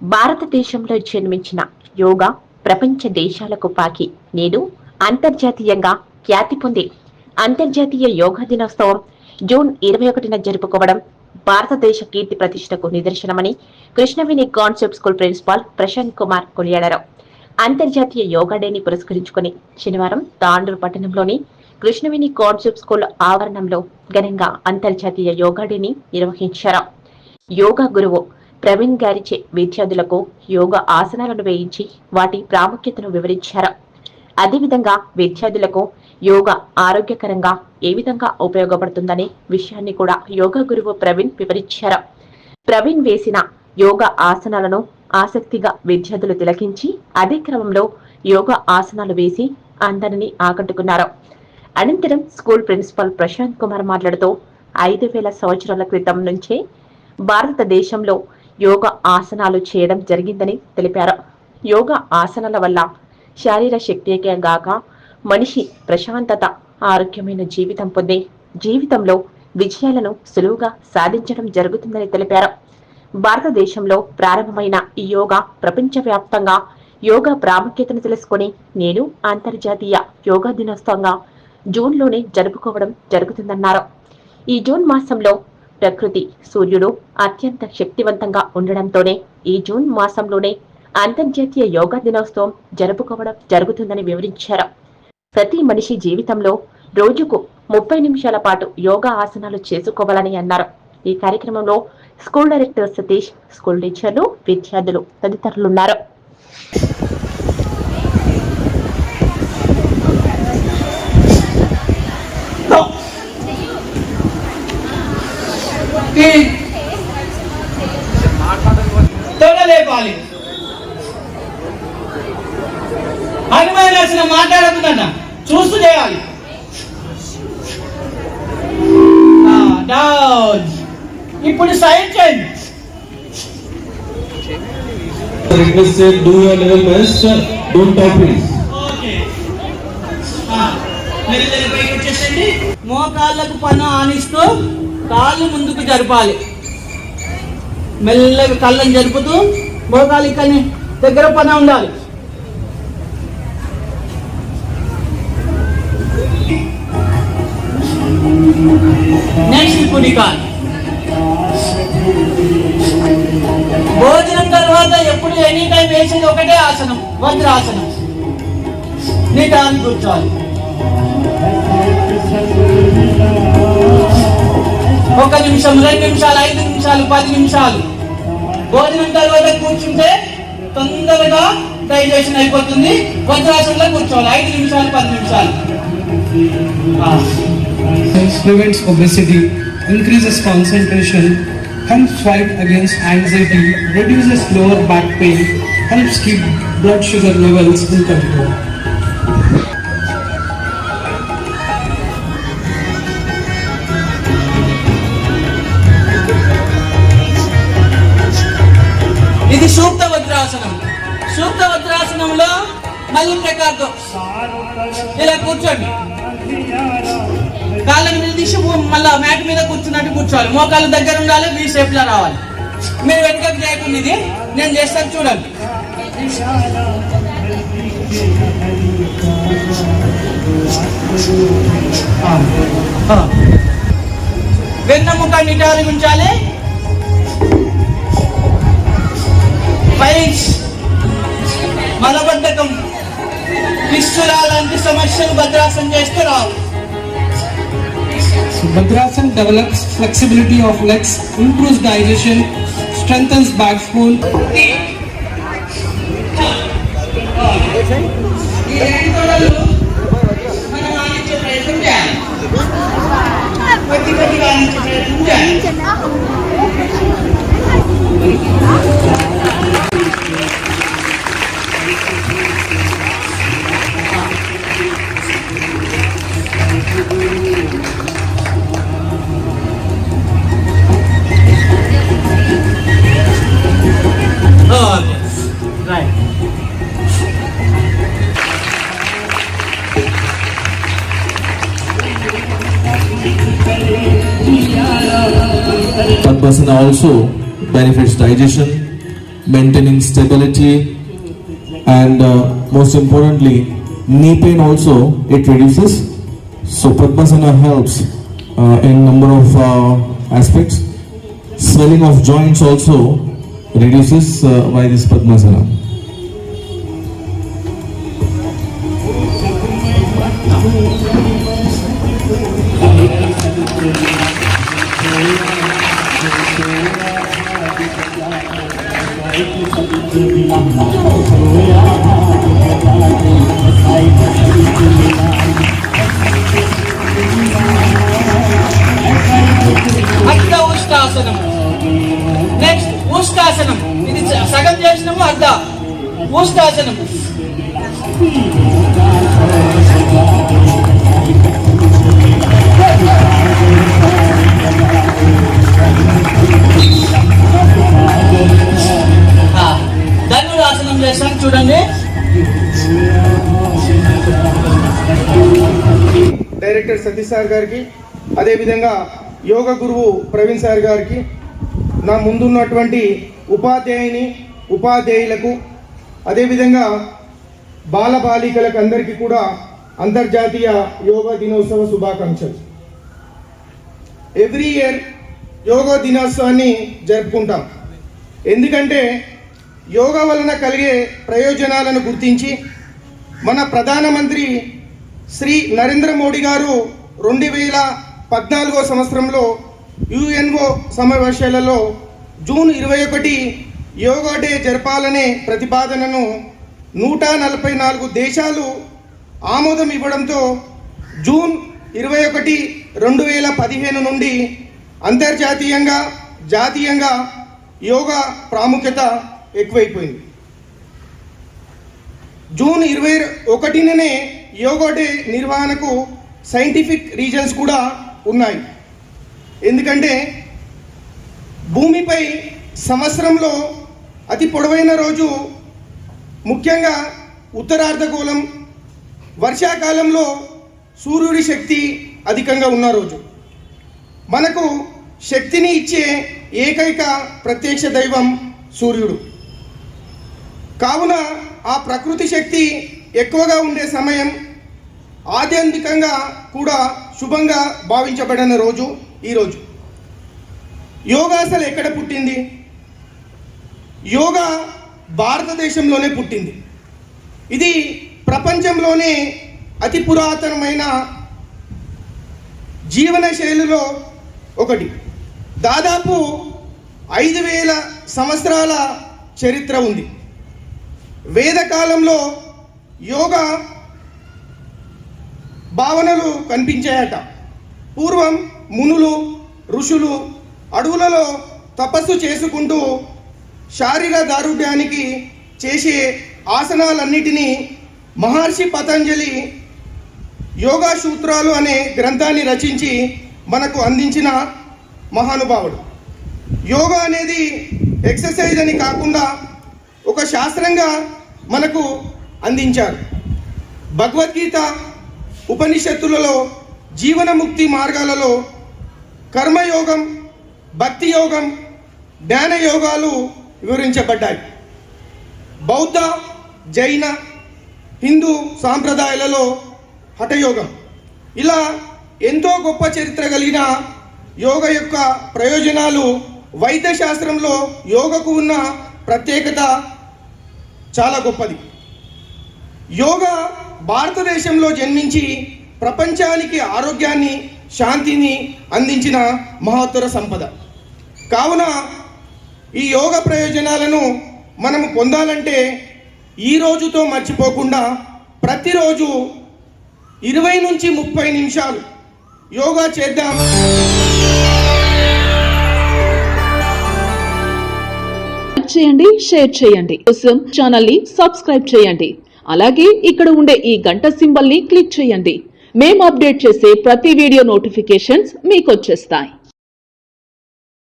భారతదేశంలో జన్మించిన యోగా ప్రపంచ దేశాలకు పాకి. నేడు అంతర్జాతీయంగా ఖ్యాతి పొంది అంతర్జాతీయ యోగా దినోత్సవం జూన్ ఇరవై ఒకటిన జరుపుకోవడం భారతదేశ కీర్తి ప్రతిష్టకు నిదర్శనమని Krishnaveni concept school principal Prashant Kumar కొనియాడారు. అంతర్జాతీయ యోగా డేని పురస్కరించుకుని శనివారం తాండూరు పట్టణంలోని కృష్ణవేణి కాన్సెప్ట్ స్కూల్ ఆవరణంలో ఘనంగా అంతర్జాతీయ యోగా డేని నిర్వహించారు. యోగా గురువు ప్రవీణ్ గారిచే విద్యార్థులకు యోగ ఆసనాలను వేయించి వాటి ప్రాముఖ్యతను వివరించారు. అదేవిధంగా విద్యార్థులకు యోగ ఆరోగ్యకరంగా ఏ విధంగా ఉపయోగపడుతుందనే విషయాన్ని కూడా యోగా గురువు ప్రవీణ్ వివరించారు. ప్రవీణ్ వేసిన యోగ ఆసనాలను ఆసక్తిగా విద్యార్థులు తిలకించి అదే క్రమంలో యోగ ఆసనాలు వేసి అందరినీ ఆకట్టుకున్నారు. అనంతరం స్కూల్ ప్రిన్సిపల్ ప్రశాంత్ కుమార్ మాట్లాడుతూ ఐదు వేల సంవత్సరాల క్రితం నుంచే భారతదేశంలో యోగ ఆసనాలు చేయడం జరిగిందని తెలిపారు. యోగ ఆసనాల వల్ల శారీర శక్తికే గాక మనిషి ప్రశాంతత ఆరోగ్యమైన జీవితం పొంది జీవితంలో విజయాలను సులువుగా సాధించడం జరుగుతుందని తెలిపారు. భారతదేశంలో ప్రారంభమైన ఈ యోగా ప్రపంచవ్యాప్తంగా యోగా ప్రాముఖ్యతను తెలుసుకొని నేను అంతర్జాతీయ యోగా దినోత్సవంగా జూన్లోనే జరుపుకోవడం జరుగుతుందన్నారు. ఈ జూన్ మాసంలో ప్రకృతి సూర్యుడు అత్యంత శక్తివంతంగా ఉండడంతోనే ఈ జూన్ మాసంలోనే అంతర్జాతీయ యోగా దినోత్సవం జరుపుకోవడం జరుగుతుందని వివరించారు. ప్రతి మనిషి జీవితంలో రోజుకు ముప్పై నిమిషాల పాటు యోగా ఆసనాలు చేసుకోవాలని అన్నారు. ఈ కార్యక్రమంలో స్కూల్ డైరెక్టర్ సతీష్ స్కూల్ టీచర్లు విద్యార్థులు తదితరులున్నారు తొడలేపాలి. హనుమాన్ మాట్లాడకుండా చూస్తూ చేయాలి. ఇప్పుడు సైడ్ చేయండి. do your level best don't talk please మోకాళ్ళకు పన్ను ఆనిస్తూ కాళ్ళు ముందుకు జరపాలి. మెల్లగా కళ్ళని జరుపుతూ మోకాలు ఇక్కడ దగ్గర పన ఉండాలి. నెక్స్ట్ కుడి భోజనం తర్వాత ఎప్పుడు ఎనీ టైం వేసేది ఒకటే ఆసనం వజ్రాసనం. నిటాన్ని కూర్చోవాలి ఒక నిమిషం రెండు నిమిషాలు ఐదు నిమిషాలు పది నిమిషాలు భోజనం తర్వాత కూర్చుంటే తొందరగా డైజెషన్ అయిపోతుంది వజ్రాసనంలో కూర్చోవాలి ఐదు నిమిషాలు పది నిమిషాలు ఆ. prevents obesity, increases concentration, helps fight against anxiety, reduces lower back pain, helps keep blood sugar levels in control. ఇది సూక్త వజ్రాసనం. సూక్త వజ్రాసనంలో మళ్ళీ ప్రకారం ఇలా కూర్చోండి. కాళ్ళని నిలదీసి మళ్ళా మ్యాట్ మీద కూర్చున్నట్టు కూర్చోవాలి. మోకాళ్ళ దగ్గర ఉండాలి మీ షేప్లో రావాలి. మీరు వెనుకకు చేయకుండా ఇది. నేను చేస్తాను చూడండి. వెన్న ఆ. నిటారు ఉంచాలి. ఫైల్స్ మలబద్ధకం పిస్తులా లాంటి సమస్యలు భద్రాసనం చేస్తే రావు So Bhadrasana develops flexibility of legs, improves digestion, strengthens backbone, ఈ రెండు తొడలు మనం ఆడించే ప్రయత్నం చేయాలి Yes. Right. Also benefits digestion, maintaining stability, and uh, most importantly, knee pain also it reduces. So Padmasana helps uh, in number of uh, aspects. Swelling of joints also reduces uh, by this Padmasana. చేసినాము అర్ధ ఉష్టాసనం ధనురాసనం చేస్తాం చూడండి. Director Satish sir గారికి అదేవిధంగా యోగ గురువు Praveen sir గారికి నా ముందున్నటువంటి ఉపాధ్యాయుని ఉపాధ్యాయులకు అదేవిధంగా బాలబాలికలకు అందరికీ కూడా అంతర్జాతీయ యోగా దినోత్సవ శుభాకాంక్షలు. ఎవ్రీ ఇయర్ యోగా దినోత్సవాన్ని జరుపుకుంటాం. ఎందుకంటే యోగా వలన కలిగే ప్రయోజనాలను గుర్తించి మన ప్రధానమంత్రి శ్రీ నరేంద్ర మోడీ గారు రెండు వేల పద్నాలుగో సంవత్సరంలో యుఎన్ఓ సమావేశాలలో జూన్ ఇరవై ఒకటి యోగా డే జరపాలనే ప్రతిపాదనను నూట నలభై నాలుగు దేశాలు ఆమోదం ఇవ్వడంతో జూన్ ఇరవై ఒకటి రెండు వేల పదిహేను నుండి అంతర్జాతీయంగా జాతీయంగా యోగా ప్రాముఖ్యత ఎక్కువైపోయింది. జూన్ ఇరవై ఒకటిననే యోగా డే నిర్వహణకు సైంటిఫిక్ రీజన్స్ కూడా ఉన్నాయి. ఎందుకంటే భూమిపై సంవత్సరంలో అతి పొడవైన రోజు. ముఖ్యంగా ఉత్తరార్ధగోళం. వర్షాకాలంలో సూర్యుడి శక్తి అధికంగా ఉన్న రోజు. మనకు శక్తిని ఇచ్చే ఏకైక ప్రత్యక్ష దైవం సూర్యుడు. కావున ఆ ప్రకృతి శక్తి ఎక్కువగా ఉండే సమయం ఆధ్యాత్మికంగా కూడా శుభంగా భావించబడిన రోజు ఈరోజు యోగాసలు ఎక్కడ పుట్టింది? యోగా భారతదేశంలోనే పుట్టింది. ఇది ప్రపంచంలోనే అతి పురాతనమైన జీవన శైలిలో ఒకటి. దాదాపు ఐదు వేల సంవత్సరాల చరిత్ర ఉంది. వేదకాలంలో యోగా భావనలు కనిపించాయట. పూర్వం మునులు ఋషులు అడవులలో తపస్సు చేసుకుంటూ శారీర దారుఢ్యానికి చేసే ఆసనాలన్నిటినీ మహర్షి పతంజలి యోగా సూత్రాలు అనే గ్రంథాన్ని రచించి మనకు అందించిన మహానుభావుడు. యోగా అనేది ఎక్సర్సైజ్ అని కాకుండా ఒక శాస్త్రంగా మనకు అందించారు. భగవద్గీత ఉపనిషత్తులలో జీవనముక్తి మార్గాలలో కర్మయోగం భక్తి యోగం జ్ఞాన యోగాలు వివరించబడ్డాయి. బౌద్ధ జైన హిందూ సాంప్రదాయాలలో హఠయోగం. ఇలా ఎంతో గొప్ప చరిత్ర కలిగిన యోగ యొక్క ప్రయోజనాలు వైద్య శాస్త్రంలో యోగకు ఉన్న ప్రత్యేకత చాలా గొప్పది. యోగా భారతదేశంలో జన్మించి ప్రపంచానికి ఆరోగ్యాన్ని శాంతిని అందించిన మహోత్తర సంపద. కావున ఈ యోగ ప్రయోజనాలను మనం పొందాలంటే ఈ రోజుతో మర్చిపోకుండా ప్రతిరోజు ఇరవై నుంచి ముప్పై నిమిషాలు యోగా చేద్దాం. చేయండి షేర్ చేయండి. కోసం ఛానల్ని సబ్స్క్రైబ్ చేయండి. అలాగే ఇక్కడ ఉండే ఈ గంట సింబల్ని క్లిక్ చేయండి. మేము అప్డేట్ చేసే ప్రతి వీడియో నోటిఫికేషన్స్ మీకు వచ్చేస్తాయి.